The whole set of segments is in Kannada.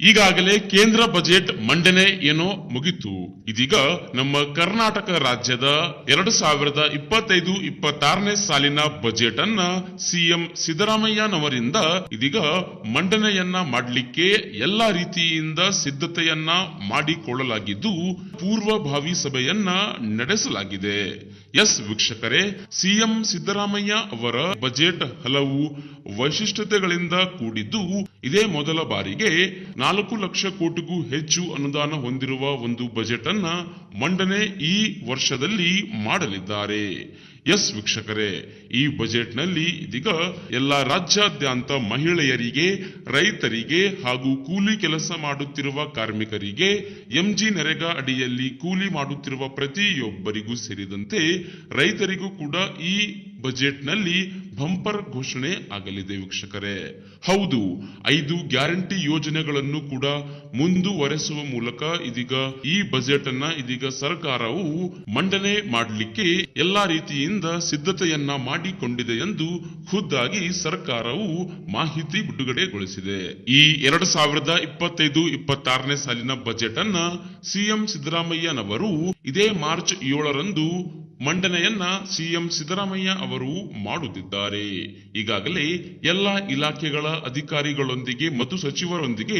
ಈಗಾಗಲೇ ಕೇಂದ್ರ ಬಜೆಟ್ ಮಂಡನೆ ಏನೋ ಮುಗಿತು. ಇದೀಗ ನಮ್ಮ ಕರ್ನಾಟಕ ರಾಜ್ಯದ ಎರಡು ಸಾವಿರದ ಇಪ್ಪತ್ತೈದು, ಇಪ್ಪತ್ತಾರನೇ ಸಾಲಿನ ಬಜೆಟ್ ಅನ್ನ ಸಿಎಂ ಸಿದ್ದರಾಮಯ್ಯನವರಿಂದ ಇದೀಗ ಮಂಡನೆಯನ್ನ ಮಾಡಲಿಕ್ಕೆ ಎಲ್ಲಾ ರೀತಿಯಿಂದ ಸಿದ್ಧತೆಯನ್ನ ಮಾಡಿಕೊಳ್ಳಲಾಗಿದ್ದು, ಪೂರ್ವಭಾವಿ ಸಭೆಯನ್ನ ನಡೆಸಲಾಗಿದೆ. ಎಸ್ ವೀಕ್ಷಕರೇ, ಸಿಎಂ ಸಿದ್ದರಾಮಯ್ಯ ಅವರ ಬಜೆಟ್ ಹಲವು ವೈಶಿಷ್ಟ್ಯತೆಗಳಿಂದ ಕೂಡಿದ್ದು, ಇದೇ ಮೊದಲ ಬಾರಿಗೆ ನಾಲ್ಕು ಲಕ್ಷ ಕೋಟಿಗೂ ಹೆಚ್ಚು ಅನುದಾನ ಹೊಂದಿರುವ ಒಂದು ಬಜೆಟ್ ಅನ್ನ ಮಂಡನೆ ಈ ವರ್ಷದಲ್ಲಿ ಮಾಡಲಿದ್ದಾರೆ. ಎಸ್ ವೀಕ್ಷಕರೇ, ಈ ಬಜೆಟ್ನಲ್ಲಿ ಇದೀಗ ಎಲ್ಲ ರಾಜ್ಯಾದ್ಯಂತ ಮಹಿಳೆಯರಿಗೆ, ರೈತರಿಗೆ ಹಾಗೂ ಕೂಲಿ ಕೆಲಸ ಮಾಡುತ್ತಿರುವ ಕಾರ್ಮಿಕರಿಗೆ ಎಂಜಿ ನರೇಗಾ ಅಡಿಯಲ್ಲಿ ಕೂಲಿ ಮಾಡುತ್ತಿರುವ ಪ್ರತಿಯೊಬ್ಬರಿಗೂ ಸೇರಿದಂತೆ ರೈತರಿಗೂ ಕೂಡ ಈ ಬಜೆಟ್ನಲ್ಲಿ ಬಂಪರ್ ಘೋಷಣೆ ಆಗಲಿದೆ ವೀಕ್ಷಕರೇ. ಹೌದು, ಐದು ಗ್ಯಾರಂಟಿ ಯೋಜನೆಗಳನ್ನು ಕೂಡ ಮುಂದುವರೆಸುವ ಮೂಲಕ ಇದೀಗ ಈ ಬಜೆಟ್ ಅನ್ನ ಇದೀಗ ಸರ್ಕಾರವು ಮಂಡನೆ ಮಾಡಲಿಕ್ಕೆ ಎಲ್ಲಾ ರೀತಿಯಿಂದ ಸಿದ್ಧತೆಯನ್ನ ಮಾಡಿಕೊಂಡಿದೆ ಎಂದು ಖುದ್ದಾಗಿ ಸರ್ಕಾರವು ಮಾಹಿತಿ ಬಿಡುಗಡೆಗೊಳಿಸಿದೆ. ಈ ಎರಡ್ ಸಾವಿರದ ಇಪ್ಪತ್ತೈದು, ಇಪ್ಪತ್ತಾರನೇ ಸಾಲಿನ ಬಜೆಟ್ ಅನ್ನ ಸಿಎಂ ಸಿದ್ದರಾಮಯ್ಯನವರು ಇದೇ ಮಾರ್ಚ್ ಏಳರಂದು ಮಂಡನೆಯನ್ನ ಸಿಎಂ ಸಿದ್ದರಾಮಯ್ಯ ಅವರು ಮಾಡುತ್ತಿದ್ದಾರೆ. ಈಗಾಗಲೇ ಎಲ್ಲ ಇಲಾಖೆಗಳ ಅಧಿಕಾರಿಗಳೊಂದಿಗೆ ಮತ್ತು ಸಚಿವರೊಂದಿಗೆ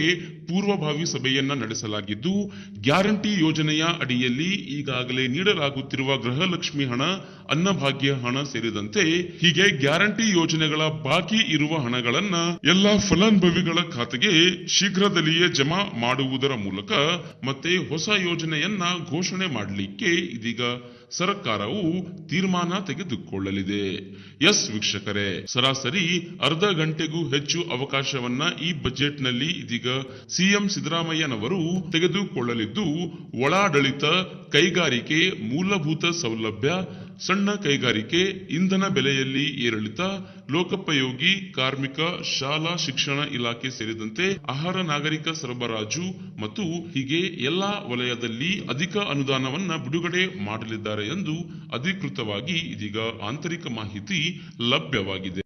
ಪೂರ್ವಭಾವಿ ಸಭೆಯನ್ನ ನಡೆಸಲಾಗಿದ್ದು, ಗ್ಯಾರಂಟಿ ಯೋಜನೆಯ ಅಡಿಯಲ್ಲಿ ಈಗಾಗಲೇ ನೀಡಲಾಗುತ್ತಿರುವ ಗೃಹಲಕ್ಷ್ಮಿ ಹಣ, ಅನ್ನಭಾಗ್ಯ ಹಣ ಸೇರಿದಂತೆ ಹೀಗೆ ಗ್ಯಾರಂಟಿ ಯೋಜನೆಗಳ ಬಾಕಿ ಇರುವ ಹಣಗಳನ್ನ ಎಲ್ಲ ಫಲಾನುಭವಿಗಳ ಖಾತೆಗೆ ಶೀಘ್ರದಲ್ಲಿಯೇ ಜಮಾ ಮಾಡುವುದರ ಮೂಲಕ ಮತ್ತೆ ಹೊಸ ಯೋಜನೆಯನ್ನ ಘೋಷಣೆ ಮಾಡಲಿಕ್ಕೆ ಇದೀಗ ಸರ್ಕಾರವು ತೀರ್ಮಾನ ತೆಗೆದುಕೊಳ್ಳಲಿದೆ. ಎಸ್ ವೀಕ್ಷಕರೇ, ಸರಾಸರಿ ಅರ್ಧ ಗಂಟೆಗೂ ಹೆಚ್ಚು ಅವಕಾಶವನ್ನ ಈ ಬಜೆಟ್ನಲ್ಲಿ ಇದೀಗ ಸಿಎಂ ಸಿದ್ದರಾಮಯ್ಯನವರು ತೆಗೆದುಕೊಳ್ಳಲಿದ್ದು, ಒಳಾಡಳಿತ ಕೈಗಾರಿಕೆ ಮೂಲಭೂತ ಸೌಲಭ್ಯ ಸಣ್ಣ ಕೈಗಾರಿಕೆ, ಇಂಧನ ಬೆಲೆಯಲ್ಲಿ ಏರಿಳಿತ, ಲೋಕೋಪಯೋಗಿ, ಕಾರ್ಮಿಕ, ಶಾಲಾ ಶಿಕ್ಷಣ ಇಲಾಖೆ ಸೇರಿದಂತೆ ಆಹಾರ ನಾಗರಿಕ ಸರಬರಾಜು ಮತ್ತು ಹೀಗೆ ಎಲ್ಲಾ ವಲಯದಲ್ಲಿ ಅಧಿಕ ಅನುದಾನವನ್ನ ಬಿಡುಗಡೆ ಮಾಡಲಿದ್ದಾರೆ ಎಂದು ಅಧಿಕೃತವಾಗಿ ಇದೀಗ ಆಂತರಿಕ ಮಾಹಿತಿ ಲಭ್ಯವಾಗಿದೆ.